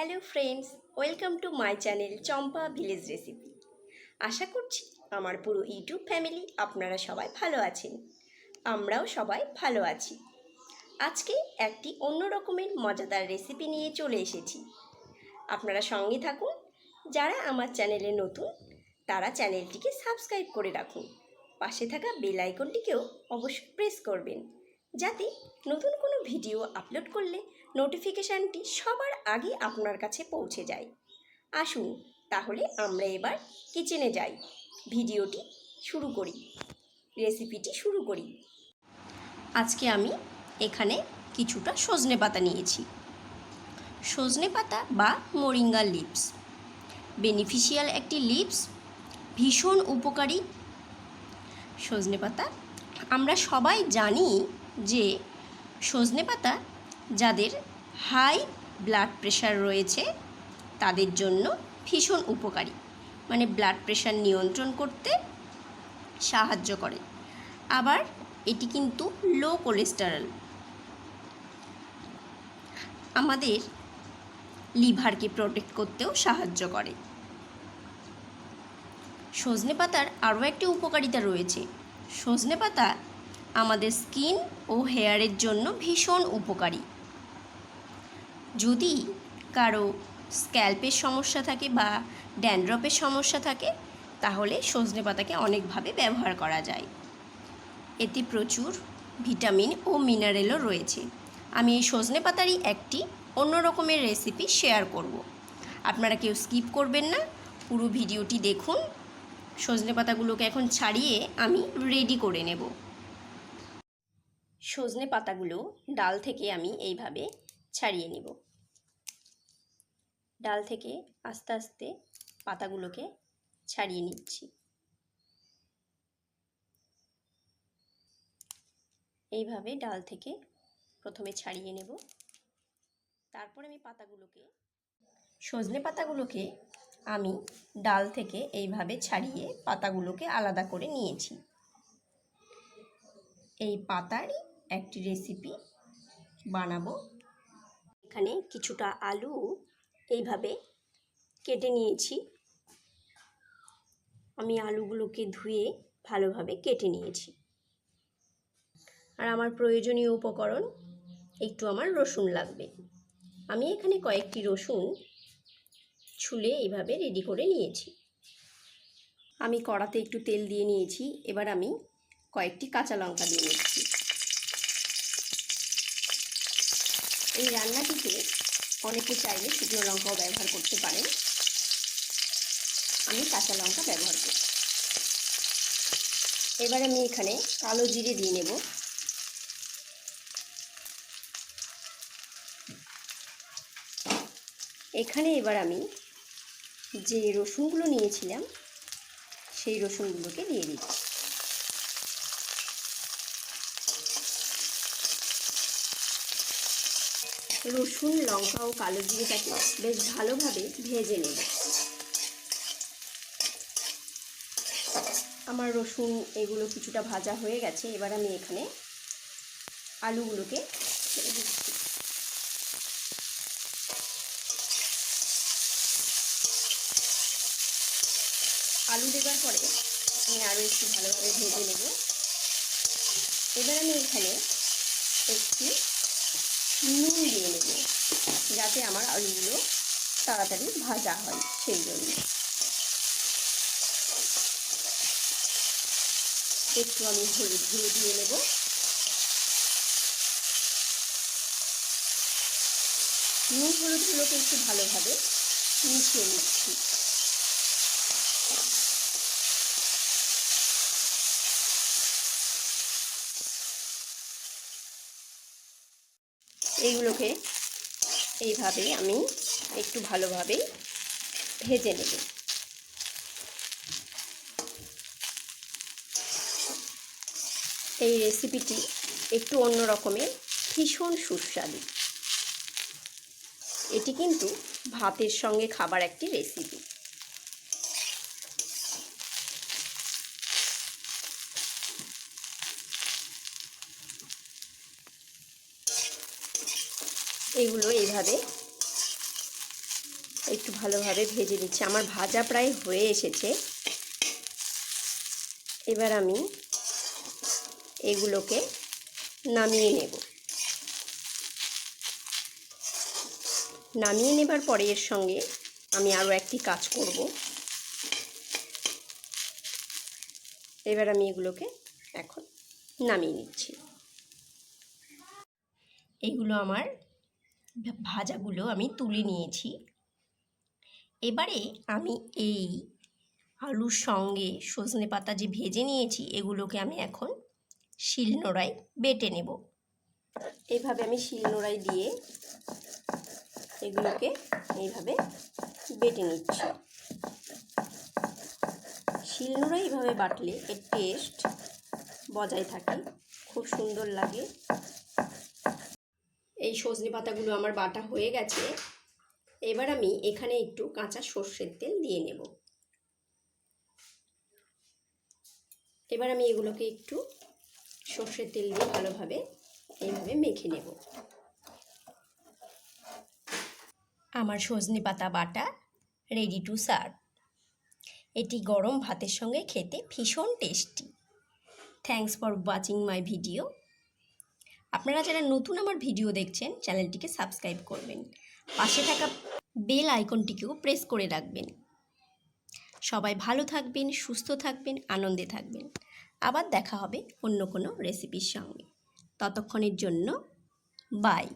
Hello friends, welcome to my channel Champa village recipe. আশা করছি আমার পুরো ইউটিউব ফ্যামিলি আপনারা সবাই ভালো আছেন। আমরাও সবাই ভালো আছি। আজকে একটি অন্য রকমের মজাদার রেসিপি নিয়ে চলে এসেছি। আপনারা সঙ্গে থাকুন, যারা আমার চ্যানেলে নতুন, তারা চ্যানেলটিকে সাবস্ক্রাইব করে রাখুন। পাশে থাকা বেল আইকনটিকেও অবশ্যই প্রেস করবেন। যাতে নতুন কোনো ভিডিও আপলোড করলে নোটিফিকেশানটি সবার আগে আপনার কাছে পৌঁছে যায়। আসুন তাহলে আমরা এবার কিচেনে যাই। ভিডিওটি শুরু করি। রেসিপিটি শুরু করি। আজকে আমি এখানে কিছুটা সজনে পাতা নিয়েছি। সজনে পাতা বা মোরিঙ্গা লিভস। বেনিফিশিয়াল একটি লিপস ভীষণ উপকারী। সজনে পাতা আমরা সবাই জানি যে সজনে পাতা যাদের হাই ব্লাড প্রেশার রয়েছে, তাদের জন্য ভীষণ উপকারী। মানে ব্লাড প্রেশার নিয়ন্ত্রণ করতে সাহায্য করে। আবার এটি কিন্তু লো কোলেস্টেরল আমাদের লিভারকে প্রোটেক্ট করতেও সাহায্য করে। সজনে পাতার আরও একটি উপকারিতা রয়েছে। সজনে পাতা আমাদের স্কিন ও হেয়ারের জন্য ভীষণ উপকারী। যদি কারও স্ক্যাল্পের সমস্যা থাকে বা ড্যান্ড্রপের সমস্যা থাকে, তাহলে সজনে পাতাকে অনেকভাবে ব্যবহার করা যায়। এতে প্রচুর ভিটামিন ও মিনারেলও রয়েছে। আমি এই সজনে পাতারই একটি অন্য রকমের রেসিপি শেয়ার করব। আপনারা কেউ স্কিপ করবেন না, পুরো ভিডিওটি দেখুন। সজনে পাতাগুলোকে এখন ছাড়িয়ে আমি রেডি করে নেব। সজনে পাতাগুলো ডাল থেকে আমি এইভাবে ছাড়িয়ে নেব। ডাল থেকে আস্তে আস্তে পাতাগুলোকে ছাড়িয়ে নিচ্ছি। এইভাবে ডাল থেকে প্রথমে ছাড়িয়ে নেব। তারপর আমি পাতাগুলোকে, সজনে পাতাগুলোকে আমি ডাল থেকে এইভাবে ছাড়িয়ে পাতাগুলোকে আলাদা করে নিয়েছি। এই পাতারই একটি রেসিপি বানাবো। এখানে কিছুটা আলু এইভাবে কেটে নিয়েছি। আমি আলুগুলোকে ধুয়ে ভালোভাবে কেটে নিয়েছি। আর আমার প্রয়োজনীয় উপকরণ একটু আমার রসুন লাগবে। আমি এখানে কয়েকটি রসুন ছুলে এইভাবে রেডি করে নিয়েছি। আমি কড়াতে একটু তেল দিয়ে নিয়েছি। এবার আমি কয়েকটি কাঁচা লঙ্কা দিয়ে নিচ্ছি। এই রান্নাটিতে অনেকে চাইলে শুকনো লঙ্কাও ব্যবহার করতে পারেন। আমি কাঁচা লঙ্কা ব্যবহার করি। এবার আমি এখানে কালো জিরে দিয়ে নেব। এখানে এবার আমি যে রসুনগুলো নিয়েছিলাম, সেই রসুনগুলোকে দিয়ে দিচ্ছি। রসুন, লঙ্কা ও কালো জিরেটাকে বেশ ভালোভাবে ভেজে নেব। আমার রসুন এগুলো কিছুটা ভাজা হয়ে গেছে, এবার আমি এখানে আলুগুলোকে আলু দেওয়ার পরে আমি আরও একটু ভালোভাবে ভেজে নেব। এবার আমি এখানে একটি নুন দিয়ে নেব, যাতে আমার আলুগুলো তাড়াতাড়ি ভাজা হয় সেই জন্য। একটু আমি হলুদ গুঁড়ো দিয়ে নেব। নুন হলুদগুলোকে একটু ভালোভাবে মিশিয়ে নিচ্ছি। এইগুলোকে এইভাবে আমি একটু ভালোভাবে ভেজে নেব। এই রেসিপিটি একটু অন্য রকমের, ভীষণ সুস্বাদু। এটি কিন্তু ভাতের সঙ্গে খাবার একটি রেসিপি এগুলো এইভাবে একটু ভালোভাবে ভেজে নিচ্ছি। আমার ভাজা প্রায় হয়ে এসেছে। এবার আমি এগুলোকে নামিয়ে নেব। নামিয়ে নেবার পরে এর সঙ্গে আমি আরও একটি কাজ করব। এবার আমি এগুলোকে এখন নামিয়ে নিচ্ছি। এইগুলো আমার ভাজাগুলো আমি তুলে নিয়েছি। এবারে আমি এই আলুর সঙ্গে সজনে পাতা যে ভেজে নিয়েছি, এগুলোকে আমি এখন শিলনোড়ায় বেটে নেব। এভাবে আমি শিলনোড়ায় দিয়ে এগুলোকে এইভাবে বেটে নিচ্ছি। শিলনোড়ায় এইভাবে বাটলে এর টেস্ট বজায় থাকে, খুব সুন্দর লাগে। এই সজনে পাতাগুলো আমার বাটা হয়ে গেছে। এবার আমি এখানে একটু কাঁচা সর্ষের তেল দিয়ে নেব। এবার আমি এগুলোকে একটু সর্ষের তেল দিয়ে ভালোভাবে এইভাবে মেখে নেব। আমার সজনে পাতা বাটা রেডি টু সার্ভ এটি গরম ভাতের সঙ্গে খেতে ভীষণ tasty thanks for watching my video আপনারা যারা নতুন আমার ভিডিও দেখছেন, চ্যানেলটিকে সাবস্ক্রাইব করবেন। পাশে থাকা বেল আইকনটিকেও প্রেস করে রাখবেন। সবাই ভালো থাকবেন, সুস্থ থাকবেন, আনন্দে থাকবেন। আবার দেখা হবে অন্য কোনো রেসিপির সঙ্গে। ততক্ষণের জন্য বাই